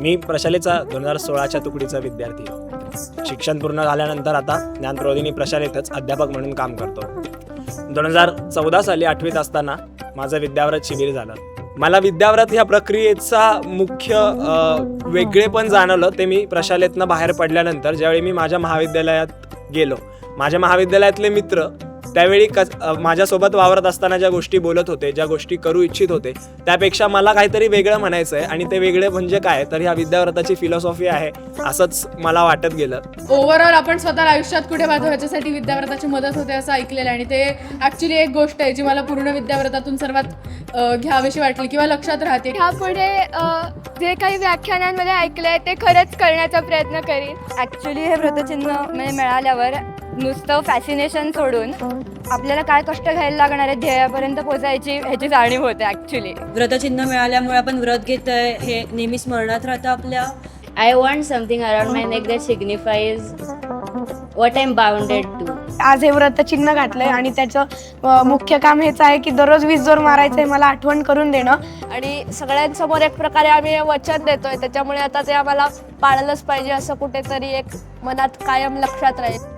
मी प्रशालेचा दोन हजार सोळाच्या तुकडीचा विद्यार्थी. शिक्षण पूर्ण झाल्यानंतर आता ज्ञानप्रबोधिनी प्रशालेतच अध्यापक म्हणून काम करतो. दोन हजार चौदा साली आठवीत असताना माझं विद्याव्रत शिबिर झालं. मला विद्याव्रत ह्या प्रक्रियेचा मुख्य वेगळेपण जाणवलं. ते मी प्रशालेतनं बाहेर पडल्यानंतर ज्यावेळी मी माझ्या महाविद्यालयात गेलो. माझ्या महाविद्यालयातले मित्र त्यावेळी कस माझ्यासोबत वावरत असताना ज्या गोष्टी बोलत होते ज्या गोष्टी करू इच्छित होते त्यापेक्षा मला काहीतरी वेगळं म्हणायचं आहे आणि ते वेगळे म्हणजे काय? तर ह्या विद्याव्रताची फिलॉसॉफी आहे असंच मला वाटत गेलं. ओव्हरऑल आपण स्वतःला आयुष्यात कुठे पाहतो ह्याच्यासाठी विद्याव्रताची मदत होते असं ऐकलेलं आहे आणि ते ॲक्च्युली एक गोष्ट आहे जी मला पूर्ण विद्याव्रतातून सर्वात घ्यावीशी वाटली किंवा लक्षात राहते. ह्यापुढे जे काही व्याख्यानांमध्ये ऐकलंय ते खरंच करण्याचा प्रयत्न करीन. ॲक्च्युली हे व्रतचिन्ह म्हणजे मिळाल्यावर नुसतं फॅसिनेशन सोडून आपल्याला काय कष्ट घ्यायला लागणार आहे ध्येयापर्यंत पोहोचायची ह्याची जाणीव होते ॲक्च्युली व्रतचिन्ह मिळाल्यामुळे आपण व्रत घेत आहे हे नेहमी स्मरणात राहतं आपल्या. I want something around my neck that signifies what I'm bounded to. आज हे व्रत चिन्ह घातलंय आणि त्याचं अ, मुख्य काम हेच आहे की दररोज वीस जोर मारायचंय मला आठवण करून देणं. आणि सगळ्यांसमोर एक प्रकारे आम्ही हे वचन देतोय त्याच्यामुळे आता ते आम्हाला पाळलंच पाहिजे असं कुठेतरी एक मनात कायम लक्षात राहील.